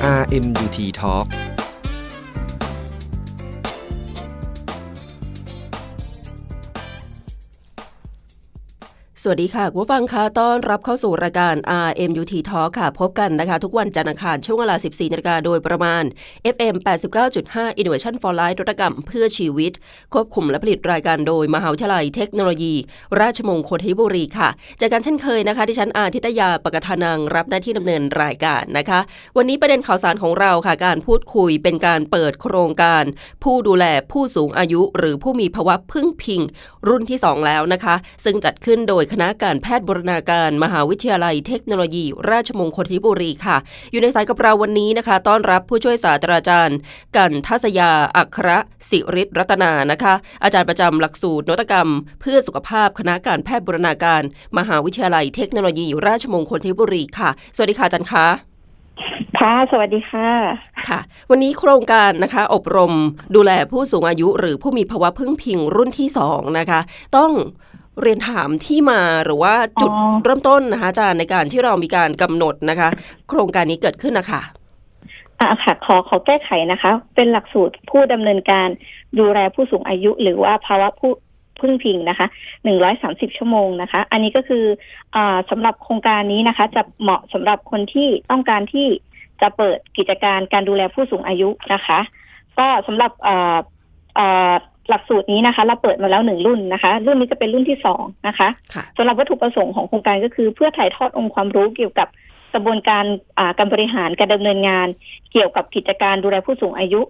RMUT Talk วัสดีค่ะผู้ฟังคะต้อนรับเข้าสู่รายการ RMUT Talk ค่ะ พบกันนะคะ ทุกวันจันทร์อังคารช่วงเวลา 14นาฬิกาโดยประมาณ FM 89.5 Innovation for Life นวัตกรรมเพื่อชีวิต ควบคุมและผลิตรายการโดย มหาวิทยาลัยเทคโนโลยี ราชมงคลธัญบุรีค่ะ จากการเช่นเคยนะคะที่ฉันอาทิตยาปกทานังรับหน้าที่ดำเนินรายการนะคะ วันนี้ประเด็นข่าวสารของเราค่ะ การพูดคุยเป็นการเปิดโครงการ ผู้ดูแลผู้สูงอายุ หรือผู้มีภาวะพึ่งพิง รุ่นที่ 2 แล้วนะคะ ซึ่งจัดขึ้นโดยคณะการแพทย์บรณาการมหาวิทยาลัยเทคโนโลยี ราชมงคลธัญบุรีค่ะ อยู่ในสายกับเราวันนี้นะคะ ต้อนรับผู้ช่วยศาสตราจารย์ กันทัศยา อัครศิริรัตนานะคะ อาจารย์ประจำหลักสูตรนวัตกรรม เพื่อสุขภาพคณะการแพทย์บรณาการ มหาวิทยาลัยเทคโนโลยี ราชมงคลธัญบุรีค่ะ สวัสดีค่ะอาจารย์คะค่ะ สวัสดีค่ะ ค่ะ วันนี้โครงการนะคะ อบรมดูแลผู้สูงอายุ หรือผู้มีภาวะพึ่งพิงรุ่นที่สองนะคะ ต้อง เรียนถามที่มาหรือว่าจุดเริ่มต้นนะคะอาจารย์ในการที่เรามีการกำหนดนะคะ โครงการนี้เกิดขึ้นนะคะอ่าค่ะขอขอแก้ไขนะคะ เป็นหลักสูตรผู้ดำเนินการดูแลผู้สูงอายุ หรือว่าภาวะผู้พึ่งพิงนะคะหนึ่งร้อยสามสิบชั่วโมงนะคะ อันนี้ก็คืออ่าสำหรับโครงการนี้นะคะ จะเหมาะสำหรับคนที่ต้องการที่จะเปิดกิจการการดูแลผู้สูงอายุนะคะ ก็สำหรับอ่าอ่า หลักสูตรนี้นะคะ เราเปิดมาแล้วหนึ่งรุ่นนะคะ รุ่นนี้จะเป็นรุ่นที่สองนะคะค่ะสำหรับวัตถุประสงค์ของโครงการก็คือ เพื่อถ่ายทอดองค์ความรู้เกี่ยวกับกระบวนการอ่าการบริหารการดำเนินงาน เกี่ยวกับกิจการดูแลผู้สูงอายุ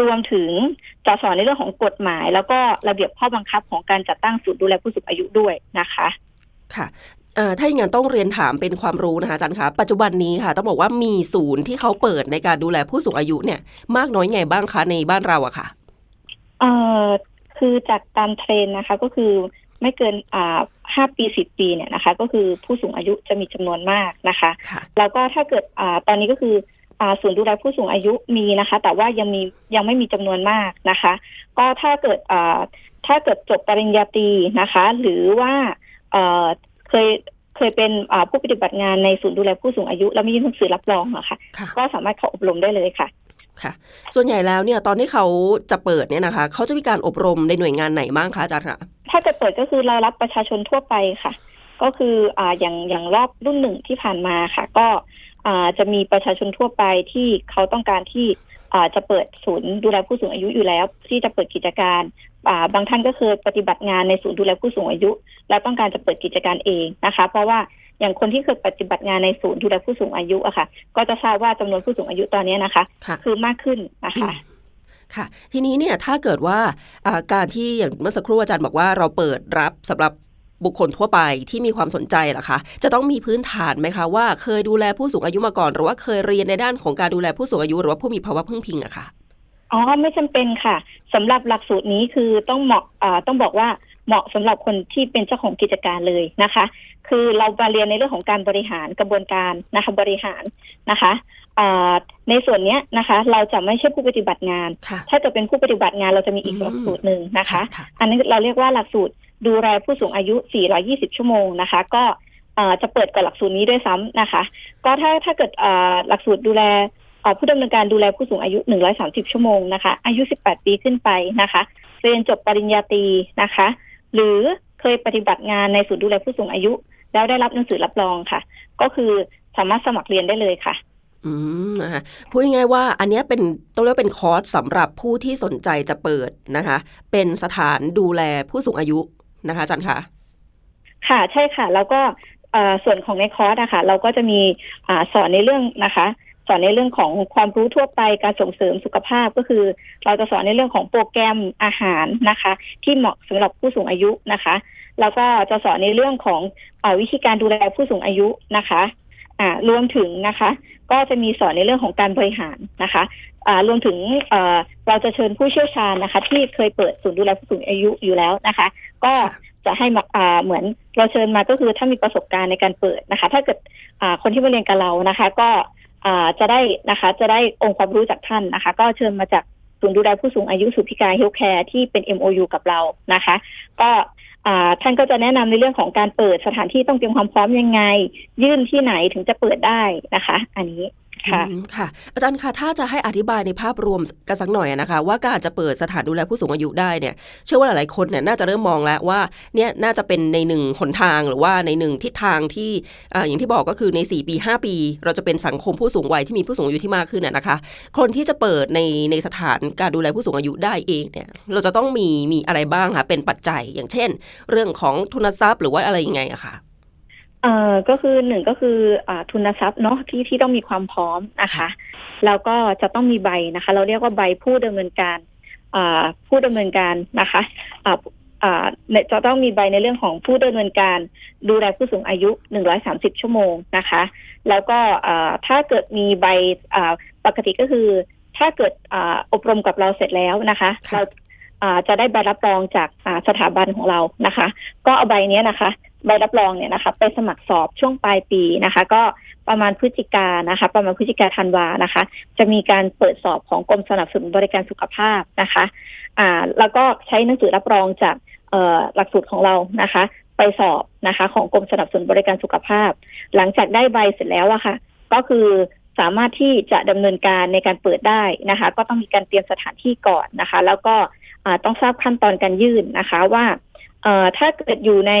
รวมถึงจะสอนในเรื่องของกฎหมาย แล้วก็ระเบียบข้อบังคับของการจัดตั้งศูนย์ดูแลผู้สูงอายุด้วยนะคะ ค่ะเอ่อถ้าอย่างนั้นต้องเรียนถามเป็นความรู้นะคะอาจารย์คะปัจจุบันนี้ค่ะต้องบอกว่ามีศูนย์ที่เขาเปิดในการดูแลผู้สูงอายุเนี่ย มากน้อยไงบ้างคะในบ้านเราอะค่ะเอ่อ คือจากการเทรนนะคะก็คือไม่เกินอ่าห้าปีสิบปีเนี่ยนะคะ ก็คือผู้สูงอายุจะมีจำนวนมากนะคะค่ะแล้วก็ถ้าเกิดอ่าตอนนี้ก็คืออ่าศูนย์ดูแลผู้สูงอายุมีนะคะ แต่ว่ายังมียังไม่มีจำนวนมากนะคะ ก็ถ้าเกิดอ่าถ้าเกิดจบปริญญาตรีนะคะ หรือว่าเอ่อเคยเคยเป็นอ่าผู้ปฏิบัติงานในศูนย์ดูแลผู้สูงอายุ แล้วมีหนังสือรับรองอะค่ะค่ะก็สามารถเข้าอบรมได้เลยค่ะ ค่ะ ส่วนใหญ่แล้วเนี่ยตอนที่เขาจะเปิดเนี่ยนะคะเขาจะมีการอบรมในหน่วยงานไหนบ้างคะอาจารย์คะถ้าจะเปิดก็คือเรารับประชาชนทั่วไปค่ะ ก็คืออ่าอย่างอย่างรอบรุ่นหนึ่งที่ผ่านมาค่ะ ก็อ่าจะมีประชาชนทั่วไปที่เขาต้องการที่อ่าจะเปิดศูนย์ดูแลผู้สูงอายุอยู่แล้ว ที่จะเปิดกิจการอ่าบางท่านก็เคยปฏิบัติงานในศูนย์ดูแลผู้สูงอายุ แล้วต้องการจะเปิดกิจการเองนะคะ เพราะว่า อย่างคนที่เคยปฏิบัติงานในศูนย์ดูแลผู้สูงอายุอะค่ะ ก็จะทราบว่าจำนวนผู้สูงอายุตอนนี้นะคะค่ะคือมากขึ้นนะคะค่ะทีนี้เนี่ยถ้าเกิดว่าอ่าการที่อย่างเมื่อสักครู่อาจารย์บอกว่าเราเปิดรับสำหรับบุคคลทั่วไปที่มีความสนใจเหรอคะ จะต้องมีพื้นฐานไหมคะว่าเคยดูแลผู้สูงอายุมาก่อน หรือว่าเคยเรียนในด้านของการดูแลผู้สูงอายุหรือว่าผู้มีภาวะพึ่งพิงอะค่ะอ๋อไม่จำเป็นค่ะสำหรับหลักสูตรนี้คือต้องเหมาะอ่าต้องบอกว่า เหมาะสำหรับคนที่เป็นเจ้าของกิจการเลยนะคะ คือเรามาเรียนในเรื่องของการบริหารกระบวนการนะคะบริหารนะคะอ่าในส่วนเนี้ยนะคะ เราจะไม่ใช่ผู้ปฏิบัติงานค่ะถ้าจะเป็นผู้ปฏิบัติงานเราจะมีอีกอืมหลักสูตรหนึ่งนะคะค่ะอันนี้เราเรียกว่าหลักสูตรดูแลผู้สูงอายุ 420 ชั่วโมงนะคะ ก็เอ่อจะเปิดกับหลักสูตรนี้ด้วยซ้ำนะคะ ก็ถ้าถ้าเกิดเอ่อหลักสูตรดูแลเอ่อผู้ดำเนินการดูแลผู้สูงอายุ 130 ชั่วโมงนะคะ อายุ 18 ปีขึ้นไปนะคะ เรียนจบปริญญาตรีนะคะ หรือเคยปฏิบัติงานในศูนย์ดูแลผู้สูงอายุ แล้วได้รับหนังสือรับรองค่ะ ก็คือสามารถสมัครเรียนได้เลยค่ะ อืมนะคะพูดง่ายๆว่าอันเนี้ยเป็นต้องเรียกว่าเป็นคอร์สสำหรับผู้ที่สนใจจะเปิดนะคะ เป็นสถานดูแลผู้สูงอายุนะคะอาจารย์คะค่ะใช่ค่ะ แล้วก็เอ่อส่วนของในคอร์สนะคะเราก็จะมีอ่าสอนในเรื่องนะคะ สอนในเรื่องของความรู้ทั่วไปการส่งเสริมสุขภาพก็คือ เราจะสอนในเรื่องของโปรแกรมอาหารนะคะ ที่เหมาะสำหรับผู้สูงอายุนะคะ แล้วก็จะสอนในเรื่องของอวิธีการดูแลผู้สูงอายุนะคะอ่ารวมถึงนะคะ ก็จะมีสอนในเรื่องของการบริหารนะคะอ่ารวมถึงเอ่อเราจะเชิญผู้เชี่ยวชาญนะคะ ที่เคยเปิดศูนย์ดูแลผู้สูงอายุอยู่แล้วนะคะ ก็จะให้มาอ่าเหมือนเราเชิญมาก็คือถ้ามีประสบการณ์ในการเปิดนะคะ ถ้าเกิดอ่าคนที่มาเรียนกับเรานะคะ ก็ จะได้นะคะ จะได้องค์ความรู้จากท่านนะคะ ก็เชิญมาจากศูนย์ดูแลผู้สูงอายุสุพิการเฮลท์แคร์ที่เป็น MOU กับเรานะคะ ก็ท่านก็จะแนะนำในเรื่องของการเปิดสถานที่ต้องเตรียมความพร้อมยังไง ยื่นที่ไหนถึงจะเปิดได้นะคะ อันนี้ ค่ะอืมค่ะ อาจารย์คะถ้าจะให้อธิบายในภาพรวมกันสักหน่อยนะคะ ว่าการจะเปิดสถานดูแลผู้สูงอายุได้เนี่ย เชื่อว่าหลายๆคนเนี่ยน่าจะเริ่มมองแล้วว่าเนี่ยน่าจะเป็นในหนึ่งหนทางหรือว่าในหนึ่งทิศทางที่ออย่างที่บอกก็คือใน 4 ปี 5 ปี เราจะเป็นสังคมผู้สูงวัยที่มีผู้สูงอายุที่มากขึ้นน่ะนะคะ คนที่จะเปิดในในสถานการดูแลผู้สูงอายุได้เองเนี่ยเราจะต้องมีมีอะไรบ้างคะเป็นปัจจัยอย่างเช่น เรื่องของทุนทรัพย์หรือว่าอะไรยังไงอะคะ เอ่อก็คือหนึ่งก็คืออ่าทุนทรัพย์เนาะที่ที่ต้องมีความพร้อมนะคะค่ะแล้วก็จะต้องมีใบนะคะ เราเรียกว่าใบผู้ดำเนินการอ่าผู้ดำเนินการนะคะอ่าอ่าเนี่ยจะต้องมีใบในเรื่องของผู้ดำเนินการดูแลผู้สูงอายุ 130 ชั่วโมงนะคะ แล้วก็อ่าถ้าเกิดมีใบอ่าปกติก็คือ ถ้าเกิดอ่าอบรมกับเราเสร็จแล้วนะคะค่ะเราอ่าจะได้ใบรับรองจากอ่าสถาบันของเรานะคะ ก็เอาใบเนี้ยนะคะ ใบรับรองเนี่ยนะคะไปสมัครสอบช่วงปลายปีนะคะ ก็ประมาณพฤศจิกานะคะ ประมาณพฤศจิกาธันวานะคะ จะมีการเปิดสอบของกรมสนับสนุนบริการสุขภาพนะคะ อ่า แล้วก็ใช้หนังสือรับรองจากเอ่อหลักสูตรของเรานะคะ ไปสอบนะคะของกรมสนับสนุนบริการสุขภาพ หลังจากได้ใบเสร็จแล้วอะค่ะ ก็คือสามารถที่จะดำเนินการในการเปิดได้นะคะ ก็ต้องมีการเตรียมสถานที่ก่อนนะคะ แล้วก็ต้องทราบขั้นตอนการยื่นนะคะว่า ถ้าเกิดอยู่ใน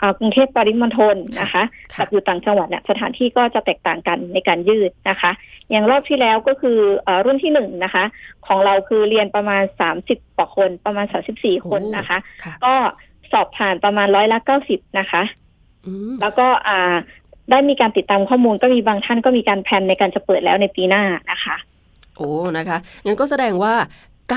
อ่ากรุงเทพปริมณฑลนะคะค่ะกับอยู่ต่างจังหวัดเนี่ยสถานที่ก็จะแตกต่างกันในการยื่นนะคะ อย่างรอบที่แล้วก็คือเออรุ่นที่หนึ่งนะคะ ของเราคือเรียนประมาณสามสิบกว่าคนประมาณสามสิบสี่คนนะคะค่ะก็สอบผ่านประมาณร้อยละเก้าสิบนะคะอืมแล้วก็อ่าได้มีการติดตามข้อมูลก็มีบางท่านก็มีการแพลนในการจะเปิดแล้วในปีหน้านะคะโอ้นะคะงั้นก็แสดงว่า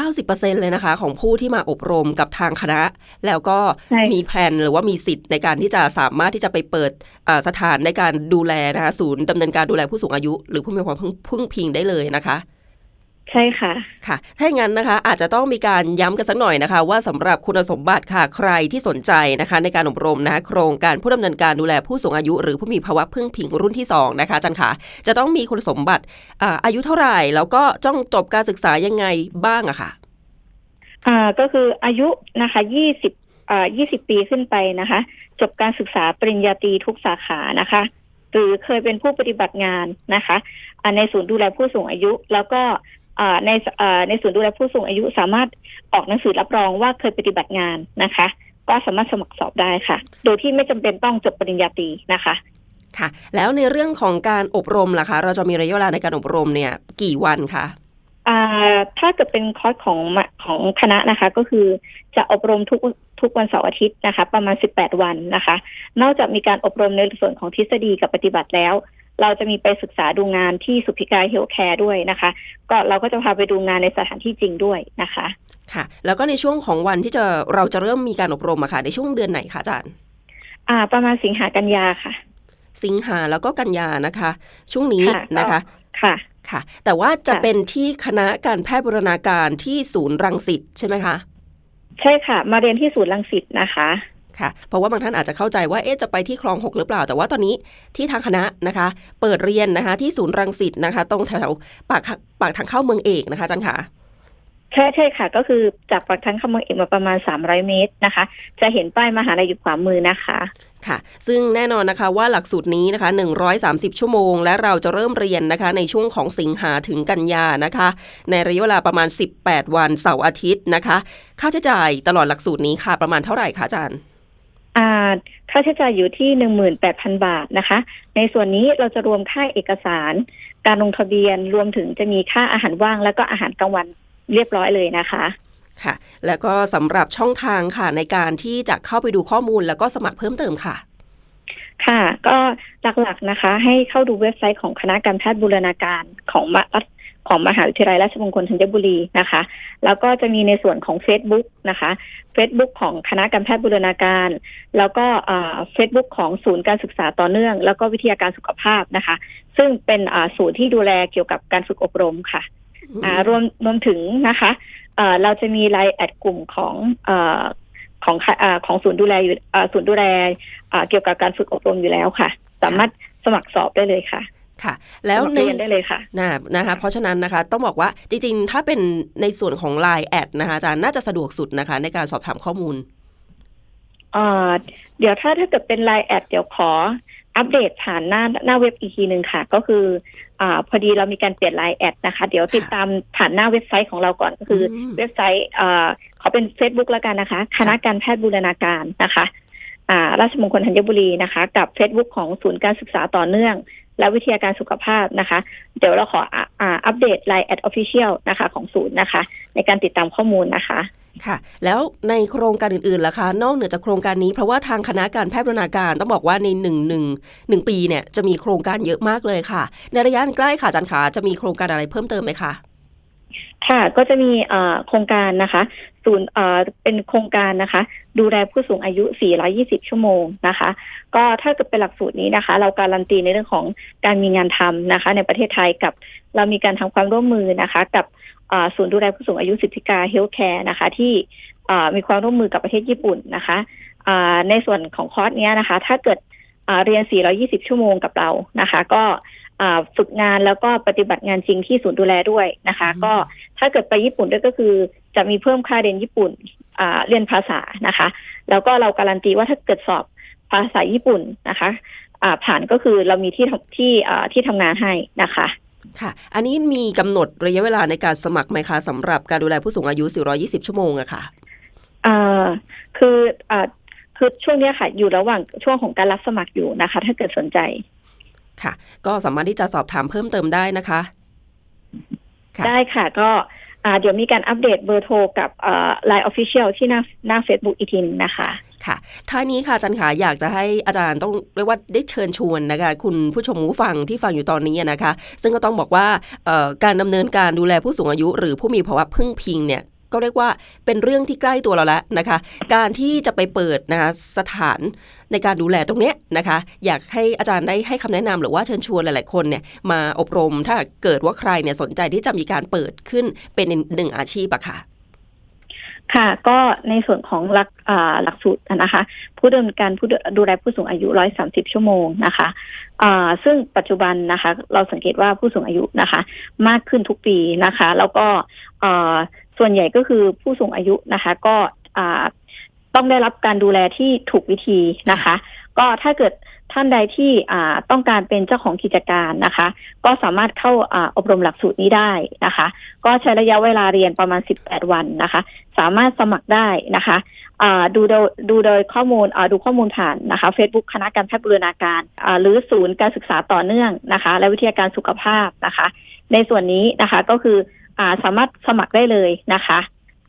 90%เลยนะคะ ของผู้ที่มาอบรมกับทางคณะ แล้วก็ใช่มีแพลนหรือว่ามีสิทธิ์ในการที่จะสามารถที่จะไปเปิดอ่าสถานในการดูแลนะคะศูนย์ดำเนินการดูแลผู้สูงอายุ หรือผู้มีความพึ่งพึ่งพิงได้เลยนะคะ ใช่ค่ะ ค่ะ ถ้าอย่างนั้นนะคะ อาจจะต้องมีการย้ำกันสักหน่อยนะคะ ว่าสำหรับคุณสมบัติค่ะใครที่สนใจนะคะ ในการอบรมนะคะโครงการผู้ดำเนินการดูแลผู้สูงอายุ หรือผู้มีภาวะพึ่งพิงรุ่นที่สองนะคะอาจันค่ะจะต้องมีคุณสมบัติอ่าอายุเท่าไหร่ แล้วก็ต้องจบการศึกษายังไงบ้างอะค่ะอ่าก็คืออายุนะคะยี่สิบอ่ายี่สิบปีขึ้นไปนะคะ จบการศึกษาปริญญาตรีทุกสาขานะคะหรือเคยเป็นผู้ปฏิบัติงานนะคะอ่าในศูนย์ดูแลผู้สูงอายุ แล้วก็อ่า ในอ่าในศูนย์ดูแลผู้สูงอายุสามารถออกหนังสือรับรองว่าเคยปฏิบัติงานนะคะ ก็สามารถสมัครสอบได้ค่ะ โดยที่ไม่จำเป็นต้องจบปริญญาตรีนะคะค่ะ แล้วในเรื่องของการอบรมล่ะคะ เราจะมีระยะเวลาในการอบรมเนี่ย กี่วันคะอ่าถ้าเกิดเป็นคอร์สของมะของคณะนะคะ ก็คือจะอบรมทุกทุกวันเสาร์อาทิตย์นะคะ ประมาณ 18 วันนะคะ นอกจากมีการอบรมในส่วนของทฤษฎีกับปฏิบัติแล้ว เราจะมีไปศึกษาดูงานที่สุพิการเฮลแคร์ด้วยนะคะ ก็เราก็จะพาไปดูงานในสถานที่จริงด้วยนะคะ ค่ะ แล้วก็ในช่วงของวันที่จะเราจะเริ่มมีการอบรมอะค่ะ ในช่วงเดือนไหนคะอาจารย์ อ่า ประมาณสิงหากันยาค่ะ สิงหาแล้วก็กันยานะคะ ช่วงนี้ค่ะนะคะ ค่ะค่ะ แต่ว่าจะค่ะเป็นที่คณะการแพทย์บูรณาการที่ศูนย์รังสิตใช่ไหมคะ ใช่ค่ะ มาเรียนที่ศูนย์รังสิตนะคะ ค่ะ เพราะว่าบางท่านอาจจะเข้าใจว่าเอ๊ะจะไปที่คลองหกหรือเปล่า แต่ว่าตอนนี้ที่ทางคณะนะคะ เปิดเรียนนะคะที่ศูนย์รังสิตนะคะ ตรงแถวปากทางปากทางเข้าเมืองเอกนะคะอาจารย์ค่ะใช่ใช่ค่ะ ก็คือจากปากทางเข้าเมืองเอกมาประมาณ 300 เมตรนะคะ จะเห็นป้ายมหาลัยอยู่ขวามือนะคะค่ะ ซึ่งแน่นอนนะคะว่าหลักสูตรนี้นะคะ 130 ชั่วโมง และเราจะเริ่มเรียนนะคะ ในช่วงของสิงหาถึงกันยานะคะ ในระยะเวลาประมาณ 18 วันเสาร์อาทิตย์นะคะ ค่าใช้จ่ายตลอดหลักสูตรนี้ค่ะ ประมาณเท่าไหร่คะอาจารย์อ่า ค่าใช้จ่ายอยู่ที่หนึ่งหมื่นแปดพันบาทนะคะ ในส่วนนี้เราจะรวมค่าเอกสาร การลงทะเบียนรวมถึงจะมีค่าอาหารว่าง แล้วก็อาหารกลางวันเรียบร้อยเลยนะคะค่ะ แล้วก็สำหรับช่องทางค่ะในการที่จะเข้าไปดูข้อมูลแล้วก็สมัครเพิ่มเติมค่ะ ค่ะ ก็หลักๆนะคะ ให้เข้าดูเว็บไซต์ของคณะการแพทย์บูรณาการของมรัฐ ของมหาวิทยาลัยราชมงคลธัญบุรีนะคะ แล้วก็จะมีในส่วนของ Facebook นะคะ Facebook ของคณะการแพทย์บูรณาการ แล้วก็เฟซบุ๊กของศูนย์การศึกษาต่อเนื่อง แล้วก็วิทยาการสุขภาพนะคะ ซึ่งเป็นศูนย์ที่ดูแลเกี่ยวกับการฝึกอบรมค่ะรวมรวมถึงนะคะเราจะมีไลน์แอดกลุ่มของอของอของศูนย์ดูแลอยู่ศูนย์ดูแลเกี่ยวกับการฝึกอบรมอยู่แล้วค่ะ สามารถสมัครสอบได้เลยค่ะ ค่ะ แล้วสมัครในเรียนได้เลยค่ะนะนะคะ เพราะฉะนั้นนะคะ ต้องบอกว่าจริงๆ ถ้าเป็นในส่วนของ Line แอดนะคะอาจารย์น่าจะสะดวกสุดนะคะ ในการสอบถามข้อมูลเอ่อเดี๋ยวถ้าถ้าเกิดเป็นไลน์แอดเดี๋ยวขออัปเดตผ่านหน้าหน้าเว็บอีกทีหนึ่งค่ะ ก็คืออาพอดีเรามีการเปลี่ยนไลน์แอดนะคะ เดี๋ยวติดตามผ่านหน้าเว็บไซต์ของเราก่อนก็คืออมเว็บไซต์อ่าขอเป็น Facebook แล้วกันนะคะ คณะการแพทย์บูรณาการนะคะ อ่า ราชมงคลธัญบุรีนะคะ กับ Facebook ของศูนย์การศึกษาต่อเนื่อง และวิทยาการสุขภาพนะคะ เดี๋ยวเราขออ่าอ่าอัปเดตไลน์แอดออฟฟิเชียลนะคะของศูนย์นะคะ ในการติดตามข้อมูลนะคะค่ะ แล้วในโครงการอื่นๆล่ะคะ นอกเหนือจากโครงการนี้เพราะว่าทางคณะการแพทย์บรรณาการต้องบอกว่าในหนึ่งหนึ่งหนึ่งปีเนี่ยจะมีโครงการเยอะมากเลยค่ะ ในระยะอันใกล้ค่ะอาจารย์ขาจะมีโครงการอะไรเพิ่มเติมไหมคะค่ะก็จะมีเอ่อโครงการนะคะ ศูนย์เอ่อเป็นโครงการนะคะ ดูแลผู้สูงอายุ 420 ชั่วโมงนะคะ ก็ถ้าเกิดเป็นหลักสูตรนี้นะคะ เราการันตีในเรื่องของการมีงานทำนะคะ ในประเทศไทยกับเรามีการทำความร่วมมือนะคะ กับศูนย์ดูแลผู้สูงอายุสิทธิกาเฮลท์แคร์นะคะ ที่มีความร่วมมือกับประเทศญี่ปุ่นนะคะในส่วนของคอร์สเนี้ยนะคะ ถ้าเกิดเรียน 420 ชั่วโมงกับเรานะคะ ก็ ฝึกงานแล้วก็ปฏิบัติงานจริงที่ศูนย์ดูแลด้วยนะคะอืมก็ถ้าเกิดไปญี่ปุ่นด้วยก็คือจะมีเพิ่มค่าเรียนญี่ปุ่นอ่าเรียนภาษานะคะ แล้วก็เราการันตีว่าถ้าเกิดสอบภาษาญี่ปุ่นนะคะอ่าผ่านก็คือเรามีที่ทำที่อ่าที่ทำงานให้นะคะค่ะ อันนี้มีกำหนดระยะเวลาในการสมัครไหมคะสำหรับการดูแลผู้สูงอายุ 420 ชั่วโมงอะค่ะอ่าคืออ่าคือช่วงเนี้ยค่ะ อยู่ระหว่างช่วงของการรับสมัครอยู่นะคะ ถ้าเกิดสนใจ ค่ะ ก็สามารถที่จะสอบถามเพิ่มเติมได้นะคะค่ะได้ค่ะก็อ่าเดี๋ยวมีการอัปเดตเบอร์โทรกับไลน์ออฟฟิเชียลที่หน้าหน้า Facebook อีกทีหนึงนะคะค่ะท้ายนี้ค่ะอาจารย์ขาอยากจะให้อาจารย์ต้องเรียกว่าได้เชิญชวนนะคะคุณผู้ชมผู้ฟังที่ฟังอยู่ตอนนี้นะคะ ซึ่งก็ต้องบอกว่าเอ่อการดำเนินการดูแลผู้สูงอายุ หรือผู้มีภาวะพึ่งพิงเนี่ย ก็เรียกว่าเป็นเรื่องที่ใกล้ตัวเราแล้วนะคะ การที่จะไปเปิดนะคะสถานในการดูแลตรงนี้นะคะ อยากให้อาจารย์ได้ให้คำแนะนำหรือว่าเชิญชวนหลาย ๆ คนเนี่ยมาอบรมถ้าเกิดว่าใครเนี่ยสนใจที่จะมีการเปิดขึ้นเป็นหนึ่งอาชีพอะค่ะค่ะก็ในส่วนของหลักหลักสูตรนะคะ ผู้ดำเนินการผู้ดูแลผู้สูงอายุ 130 ชั่วโมงนะคะซึ่งปัจจุบันนะคะ เราสังเกตว่าผู้สูงอายุนะคะ มากขึ้นทุกปีนะคะ แล้วก็ ส่วนใหญ่ก็คือผู้สูงอายุนะคะ ก็ต้องได้รับการดูแลที่ถูกวิธีนะคะ ก็ถ้าเกิดท่านใดที่ต้องการเป็นเจ้าของกิจการนะคะ ก็สามารถเข้าออบรมหลักสูตรนี้ได้นะคะ ก็ใช้ระยะเวลาเรียนประมาณ 18 วันนะคะ สามารถสมัครได้นะคะดูโดยดูโดยข้อมูลดูข้อมูลผ่านนะคะ Facebook คณะการแพทย์บูรณาการหรือศูนย์การศึกษาต่อเนื่องนะคะ และวิทยาการสุขภาพนะคะ ในส่วนนี้นะคะก็คือ อ่าสามารถสมัครได้เลยนะคะ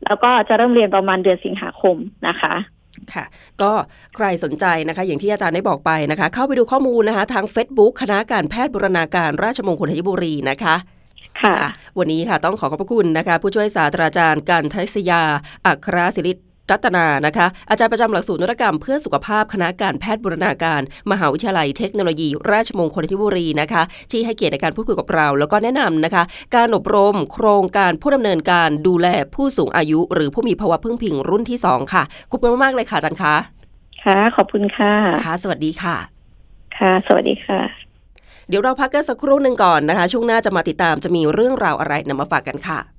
แล้วก็จะเริ่มเรียนประมาณเดือนสิงหาคมนะคะค่ะ ก็ใครสนใจนะคะ อย่างที่อาจารย์ได้บอกไปนะคะ เข้าไปดูข้อมูลนะคะ ทาง Facebook คณะการแพทย์บูรณาการราชมงคลธัญบุรีนะคะค่ะค่ะ วันนี้ค่ะต้องขอขอบพระคุณนะคะ ผู้ช่วยศาสตราจารย์กันทัศยา อัครศิริ รัตนานะคะ อาจารย์ประจำหลักสูตรนวัตกรรมเพื่อสุขภาพคณะการแพทย์บูรณาการ มหาวิทยาลัยเทคโนโลยี ราชมงคลธัญบุรีนะคะ ที่ให้เกียรติในการพูดคุยกับเรา แล้วก็แนะนำนะคะ การอบรม โครงการผู้ดำเนินการดูแลผู้สูงอายุ หรือผู้มีภาวะพึ่งพิงรุ่นที่สองค่ะขอบคุณมากๆเลยค่ะอาจารย์คะค่ะขอบคุณค่ะค่ะ สวัสดีค่ะ ค่ะ สวัสดีค่ะ เดี๋ยวเราพักกันสักครู่หนึ่งก่อนนะคะ ช่วงหน้าจะมาติดตามจะมีเรื่องราวอะไรนำมาฝากกันค่ะ